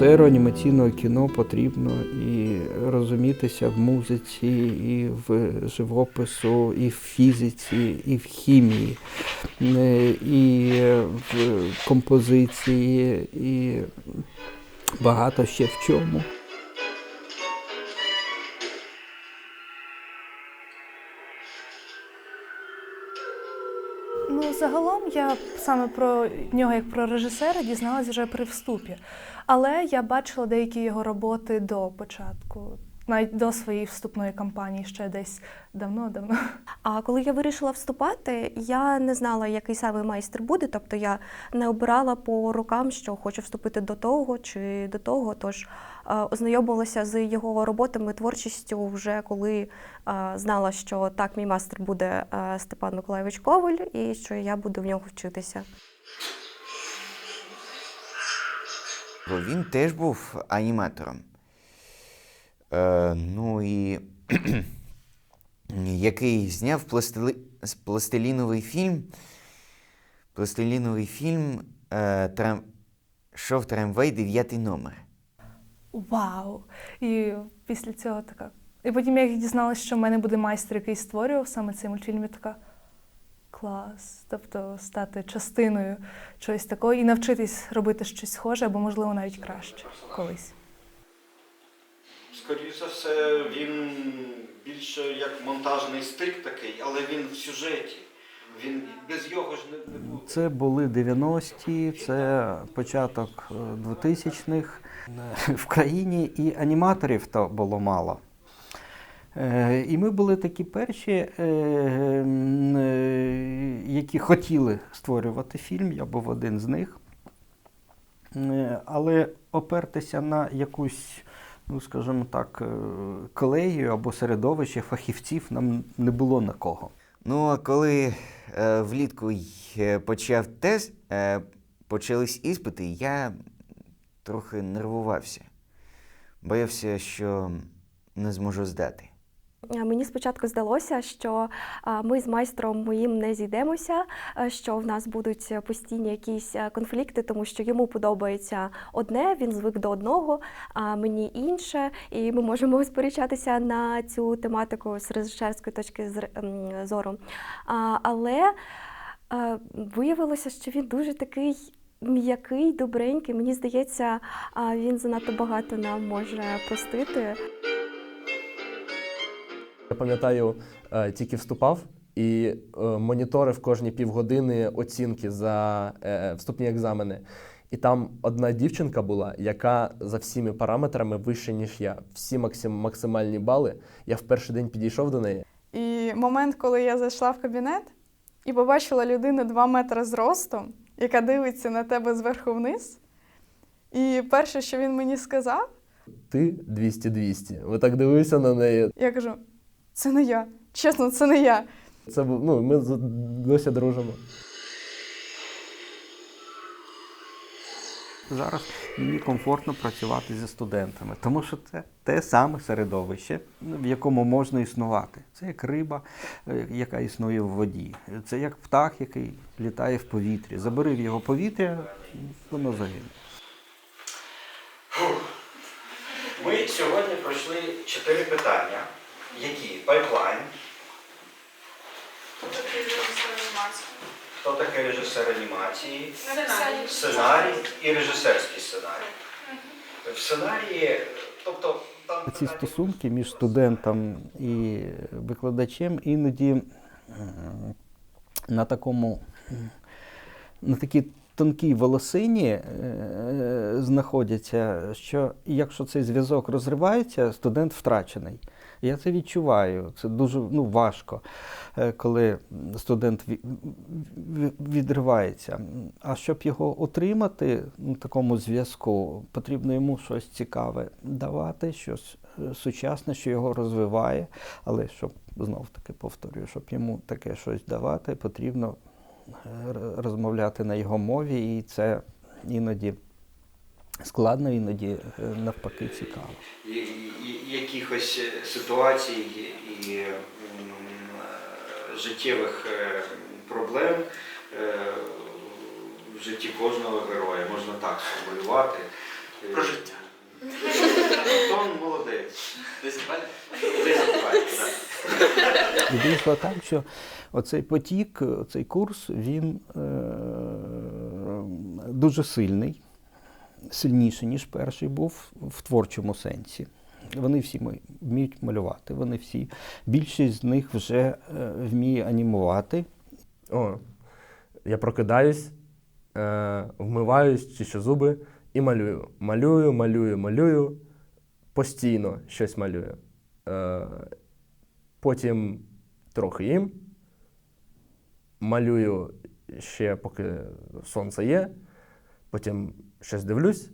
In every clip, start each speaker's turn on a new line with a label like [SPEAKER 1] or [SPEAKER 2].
[SPEAKER 1] режисеру анімаційного кіно потрібно і розумітися в музиці, і в живопису, і в фізиці, і в хімії, е, і в композиції, і багато ще в чому.
[SPEAKER 2] Загалом я саме про нього як про режисера дізналась вже при вступі. Але я бачила деякі його роботи до початку, навіть до своєї вступної кампанії ще десь давно-давно.
[SPEAKER 3] А коли я вирішила вступати, я не знала, який саме майстер буде. Тобто я не обирала по рукам, що хочу вступити до того чи до того. Тож ознайомилася з його роботами, творчістю вже коли знала, що так, мій мастер буде Степан Миколайович Коваль, і що я буду в нього вчитися.
[SPEAKER 4] Бо він теж був аніматором. Е, ну і який зняв пластили... пластиліновий фільм. Пластиліновий фільм е, трам... Шов трамвай дев'ятий номер.
[SPEAKER 2] Вау! І після цього така. І потім я дізналася, що в мене буде майстер, який створював саме цей мультфільм, я така. Клас. Тобто стати частиною чогось такого і навчитись робити щось схоже, або, можливо, навіть краще колись.
[SPEAKER 5] Скоріше за все, він більше як монтажний стик такий, але він в сюжеті. Він без його ж не, не буде.
[SPEAKER 1] Це були 90-ті, це початок 2000-х. В країні і аніматорів то було мало. Е, І ми були такі перші, е, е, які хотіли створювати фільм, я був один з них. Е, Але опертися на якусь, ну скажімо так, е, колегію або середовище фахівців нам не було на кого.
[SPEAKER 4] Ну, а коли е, влітку й, е, почав тест, е, почались іспити, я трохи нервувався. Боявся, що не зможу здати.
[SPEAKER 3] Е, Мені спочатку здалося, що ми з майстром моїм не зійдемося, е, що в нас будуть постійні якісь е, конфлікти, тому що йому подобається одне, він звик до одного, а мені інше, і ми можемо сперечатися на цю тематику з режисерської точки зору. Але е, виявилося, що він дуже такий. М'який, добренький. Мені здається, він занадто багато нам може простити.
[SPEAKER 6] Я пам'ятаю, е, тільки вступав і е, моніторив кожні півгодини оцінки за е, вступні екзамени. І там одна дівчинка була, яка за всіми параметрами вище, ніж я. Всі максим, максимальні бали. Я в перший день підійшов до неї.
[SPEAKER 7] І момент, коли я зайшла в кабінет і побачила людину 2 метри зросту, яка дивиться на тебе зверху вниз. І перше, що він мені сказав,
[SPEAKER 6] Ти 200-200. Ви так дивився на неї.
[SPEAKER 7] я кажу: це не я. Чесно, це не я.
[SPEAKER 6] Це ну, ми досі дружимо.
[SPEAKER 1] Зараз мені комфортно працювати зі студентами, тому що це те саме середовище, в якому можна існувати. Це як риба, е, яка існує в воді. Це як птах, який літає в повітрі. Забери в його повітря, воно загине.
[SPEAKER 5] Ми сьогодні пройшли чотири питання. Які? Пайплайн. Хто такий режисер анімації? Хто такий режисер анімації? Сценарій Сценарій і режисерський сценарій. В сценарії, тобто там
[SPEAKER 1] Ці стосунки між студентом і викладачем іноді на такому на такій тонкій волосині е, знаходяться, що якщо цей зв'язок розривається, студент втрачений. Я це відчуваю. Це дуже ну, важко, е, коли студент ві- ві- відривається. А щоб його отримати на такому зв'язку, потрібно йому щось цікаве давати, щось е, сучасне, що його розвиває. Але щоб знов таки повторюю, щоб йому таке щось давати, потрібно е, розмовляти на його мові, і це іноді складно, іноді е, навпаки цікаво.
[SPEAKER 5] якихось е, ситуацій і е, життєвих проблем в житті кожного героя, можна так сформулювати. Про життя. Антон молодець. 10 балів? 10 балів, так.
[SPEAKER 1] І вийшло так, що оцей потік, цей курс, він е, дуже сильний, сильніший, ніж перший був в творчому сенсі. Вони всі вміють малювати, вони всі, більшість з них вже е, вміє анімувати.
[SPEAKER 6] О, я прокидаюсь, е, вмиваюсь, чищу зуби і малюю. Малюю, малюю, малюю. Постійно щось малюю. Е, потім трохи їм. Малюю ще, поки сонце є. Потім щось дивлюсь,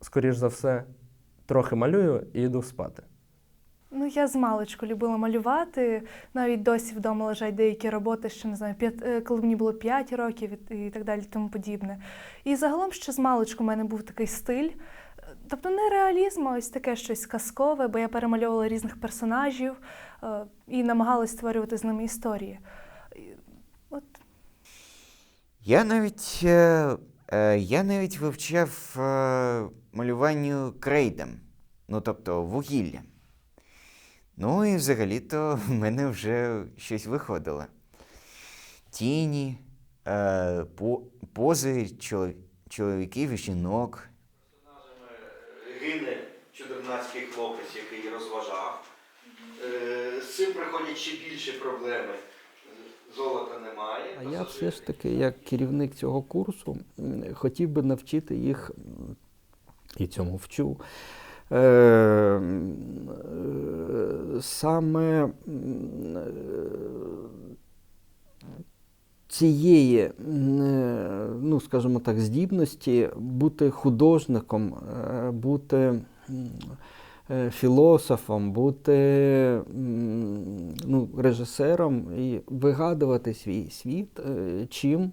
[SPEAKER 6] скоріш за все. Трохи малюю і йду спати.
[SPEAKER 2] Ну, я з маличку любила малювати. Навіть досі вдома лежать деякі роботи, ще не знаю, п'ят, е, коли мені було 5 років і, так далі, тому подібне. І загалом ще з маличку в мене був такий стиль. Е, Тобто не реалізм, а ось таке щось казкове, бо я перемальовувала різних персонажів е, і намагалась створювати з ними історії. От
[SPEAKER 4] Я навіть, я навіть вивчав е, малюванню крейдом, ну тобто вугіллям. Ну і взагалі-то в мене вже щось виходило. Тіні, е, пози чоловіків і жінок.
[SPEAKER 5] Гине чудернацький хлопець, який розважав. Е, З цим приходять ще більше проблеми. Золота немає.
[SPEAKER 1] А я все ж таки, як керівник цього курсу, хотів би навчити їх і цьому вчу. е, Саме цієї, е, ну, скажімо так, здібності бути художником, е, бути філософом, бути ну, режисером і вигадувати свій світ, е, чим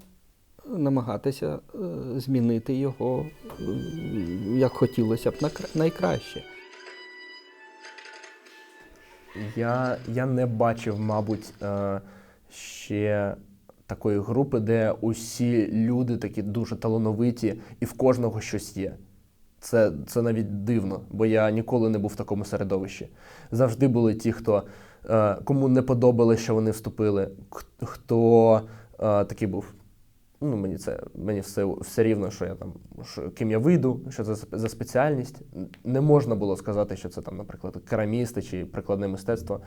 [SPEAKER 1] намагатися е, змінити його, е, як хотілося б найкраще.
[SPEAKER 6] Я, я не бачив, мабуть, е, ще такої групи, де усі люди такі дуже талановиті і в кожного щось є. Це, це навіть дивно, бо я ніколи не був в такому середовищі. Завжди були ті, хто е, кому не подобалося, що вони вступили, хто е, такий був. Ну, мені це мені все, все рівно, що я там що, ким я вийду, що це за- спеціальність. Не можна було сказати, що це там, наприклад, керамісти чи прикладне мистецтво,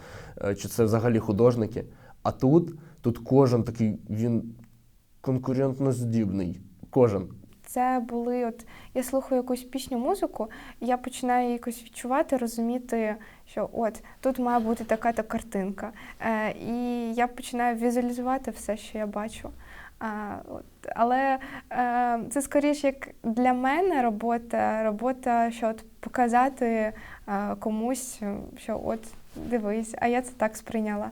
[SPEAKER 6] е, чи це взагалі художники. А тут, тут кожен такий, він конкурентно здібний. Кожен.
[SPEAKER 8] Це були от я слухаю якусь пісню, музику, і я починаю якось відчувати, розуміти, що от тут має бути така-то картинка. Е, і я починаю візуалізувати все, що я бачу. А, от, але е, це скоріше як для мене робота, робота, що от показати е, комусь, що от дивись, а я це так сприйняла.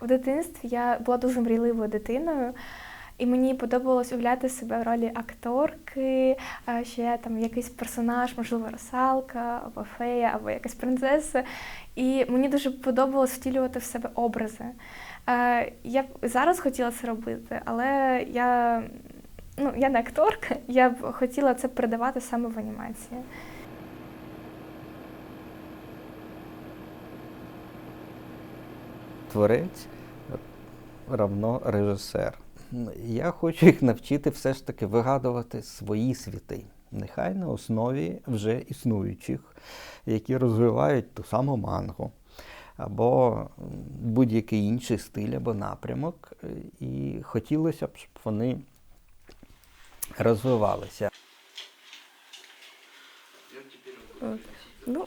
[SPEAKER 9] В дитинстві я була дуже мрійливою дитиною, і мені подобалось уявляти себе в ролі акторки, е, ще там якийсь персонаж, можливо, русалка, або фея, або якась принцеса. І мені дуже подобалось втілювати в себе образи. Е, Я б зараз хотіла це робити, але я, ну, я не акторка, я б хотіла це передавати саме в анімації.
[SPEAKER 1] Творець равно режисер. Я хочу їх навчити все ж таки вигадувати свої світи. Нехай на основі вже існуючих, які розвивають ту саму мангу, або будь-який інший стиль або напрямок. Е, І хотілося б, щоб вони розвивалися.
[SPEAKER 3] Ну,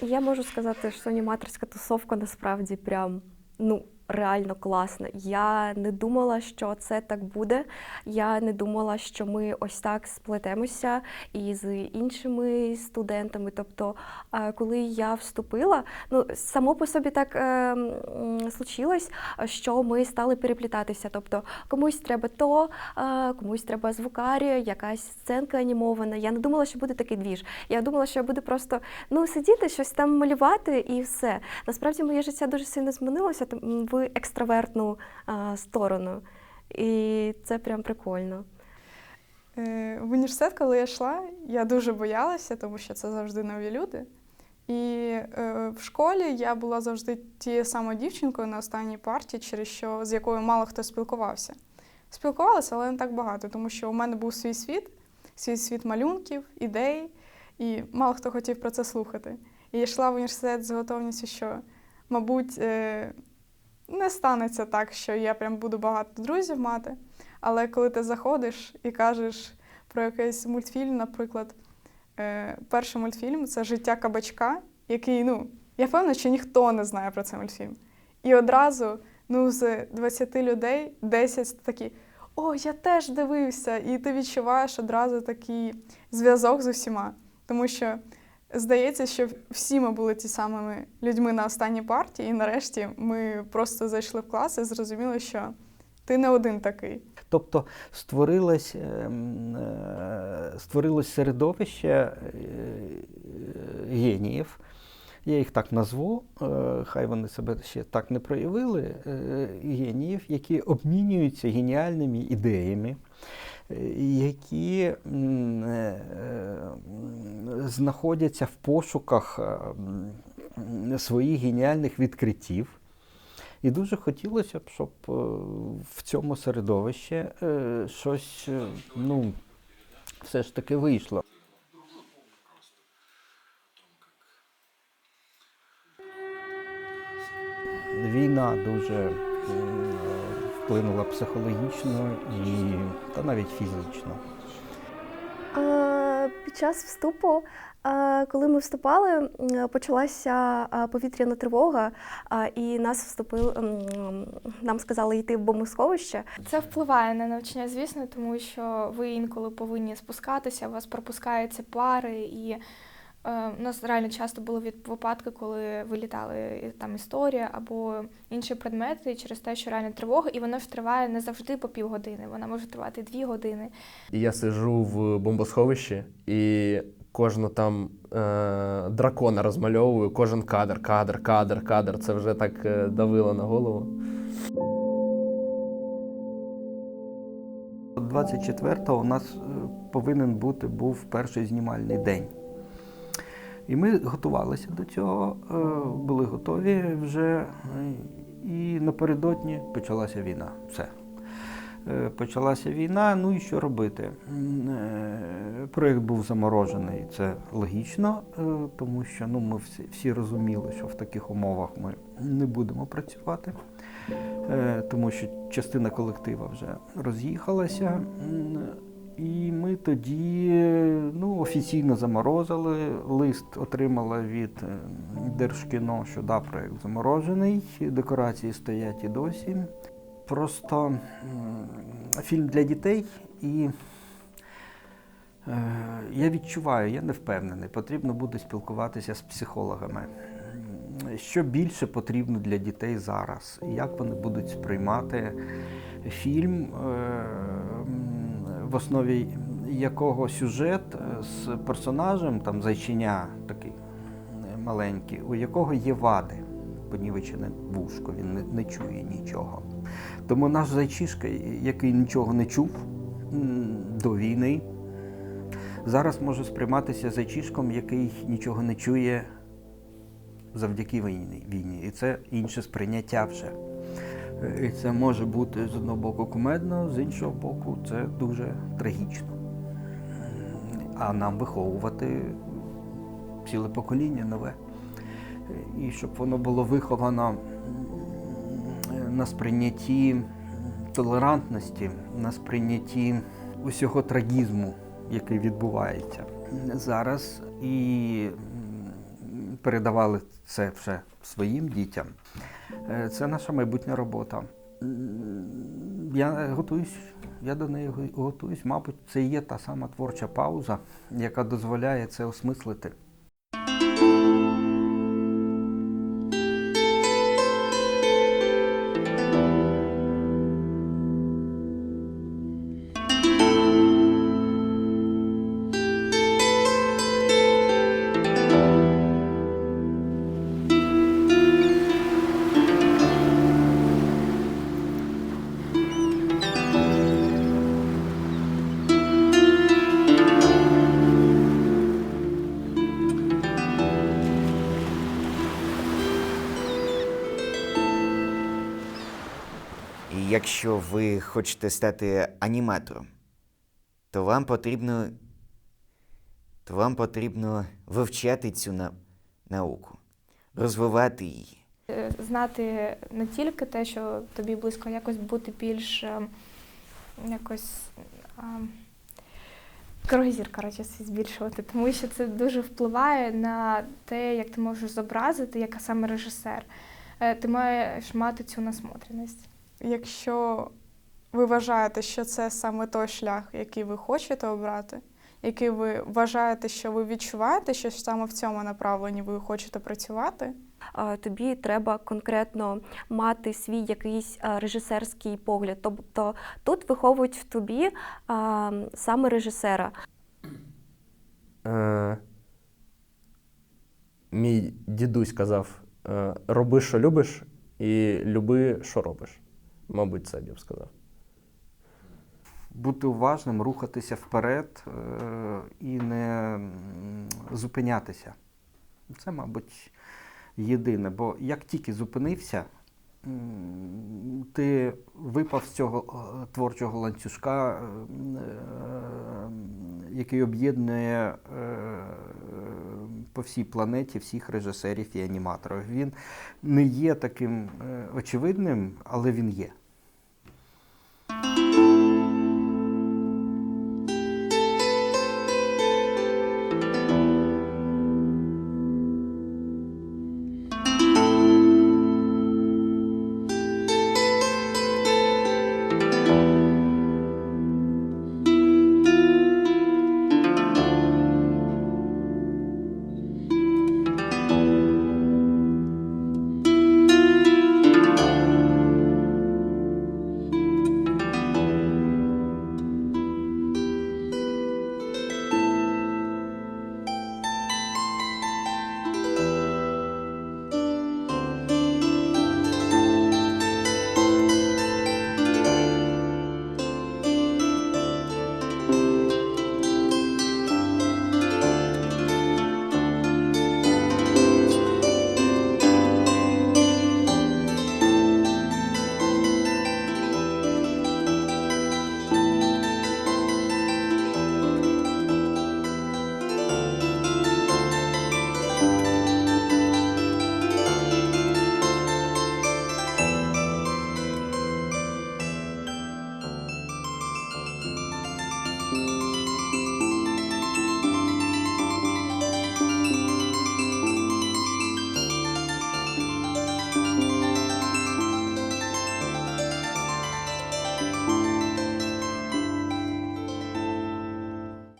[SPEAKER 3] я можу сказати, що аніматорська тусовка насправді прям ну. Реально класна. Я не думала, що це так буде. Я не думала, що ми ось так сплетемося із іншими студентами. Тобто, е, коли я вступила, ну само по собі так е, случилось, що ми стали переплітатися. Тобто, комусь треба то, е, комусь треба звукарія, якась сценка анімована. Я не думала, що буде такий двіж. Я думала, що я буду просто ну сидіти, щось там малювати і все. Насправді моє життя дуже сильно змінилося там, екстравертну а, сторону. І це прям прикольно.
[SPEAKER 7] Е, В університет, коли я йшла, я дуже боялася, тому що це завжди нові люди. І е, в школі я була завжди тією самою дівчинкою на останній парті, через що з якою мало хто спілкувався. Спілкувалася, але не так багато, тому що у мене був свій світ, свій світ малюнків, ідей, і мало хто хотів про це слухати. І я йшла в університет з готовністю, що, мабуть, е, не станеться так, що я прям буду багато друзів мати. Але коли ти заходиш і кажеш про якийсь мультфільм, наприклад, е, перший мультфільм це Життя кабачка, який, ну, я певна, що ніхто не знає про цей мультфільм. І одразу ну, з 20 людей 10 такі. О, я теж дивився, і ти відчуваєш одразу такий зв'язок з усіма. Тому що здається, що всі ми були ті самими людьми на останній парті, і нарешті ми просто зайшли в клас і зрозуміли, що ти не один такий.
[SPEAKER 1] Тобто створилось, ем, е, створилось середовище е, геніїв. Я їх так назву, е, хай вони себе ще так не проявили, геніїв, які обмінюються геніальними ідеями, які е, м, знаходяться в пошуках е, своїх геніальних відкриттів. І дуже хотілося б, щоб е, в цьому середовищі е, щось е, ну, все ж таки вийшло. Війна дуже е, вплинула психологічно і та навіть фізично.
[SPEAKER 3] Під час вступу, коли ми вступали, почалася повітряна тривога, і нас вступили, нам сказали йти в бомбосховище.
[SPEAKER 9] Це впливає на навчання, звісно, тому що ви інколи повинні спускатися, у вас пропускаються пари, і у нас реально часто були від випадки, коли вилітали там історія або інші предмети через те, що реально тривога, і воно ж триває не завжди по півгодини, вона може тривати дві години.
[SPEAKER 6] І я сиджу в бомбосховищі і кожну там е, дракона розмальовую, кожен кадр, кадр, кадр, кадр. Це вже так е, давило на голову.
[SPEAKER 1] 24-го у нас е, повинен бути був перший знімальний день. І ми готувалися до цього, е, були готові вже, е, і напередодні почалася війна. Все. Е, Почалася війна, ну і що робити? Проєкт був заморожений, це логічно, тому що ну, ми всі, всі розуміли, що в таких умовах ми не будемо працювати, тому що частина колектива вже роз'їхалася. І ми тоді ну, офіційно заморозили. Лист отримала від е, Держкіно, що да, проєкт заморожений, декорації стоять і досі. Просто фільм для дітей, і е, я відчуваю, я не впевнений, потрібно буде спілкуватися з психологами. Що більше потрібно для дітей зараз? Як вони будуть сприймати фільм, е, в основі якого сюжет е, з персонажем, там зайчиня такий е, маленький, у якого є вади, понівечене вушко, він не, не чує нічого. Тому наш зайчишка, який нічого не чув до війни, зараз може сприйматися зайчишком, який нічого не чує завдяки війні. І це інше сприйняття вже. І це може бути з одного боку кумедно, з іншого боку, це дуже трагічно. А нам виховувати ціле покоління нове. І щоб воно було виховано на сприйнятті толерантності, на сприйнятті усього трагізму, який відбувається зараз, і передавали це вже своїм дітям. Е, Це наша майбутня робота. Я готуюсь, я до неї готуюсь. Мабуть, це є та сама творча пауза, яка дозволяє це осмислити.
[SPEAKER 4] Якщо ви хочете стати аніматором, то вам потрібно, то вам потрібно вивчати цю на- науку, розвивати її.
[SPEAKER 9] Е, Знати не тільки те, що тобі близько, якось бути більш е, якось а, кругозір, коротше, збільшувати, тому що це дуже впливає на те, як ти можеш зобразити, як саме режисер. Е, Ти маєш мати цю насмотреність.
[SPEAKER 7] Якщо ви вважаєте, що це саме той шлях, який ви хочете обрати, який ви вважаєте, що ви відчуваєте, що саме в цьому направленні ви хочете працювати,
[SPEAKER 3] тобі треба конкретно мати свій якийсь режисерський погляд. Тобто тут виховують в тобі а, саме режисера.
[SPEAKER 6] Е, мій дідусь казав: е, роби, що любиш, і люби, що робиш. Мабуть, це б сказав.
[SPEAKER 1] Бути уважним, рухатися вперед е, і не зупинятися. Це, мабуть, єдине. Бо як тільки зупинився, ти випав з цього е, творчого ланцюжка, е, який об'єднує по всій планеті всіх режисерів і аніматорів. Він не є таким е, очевидним, але він є.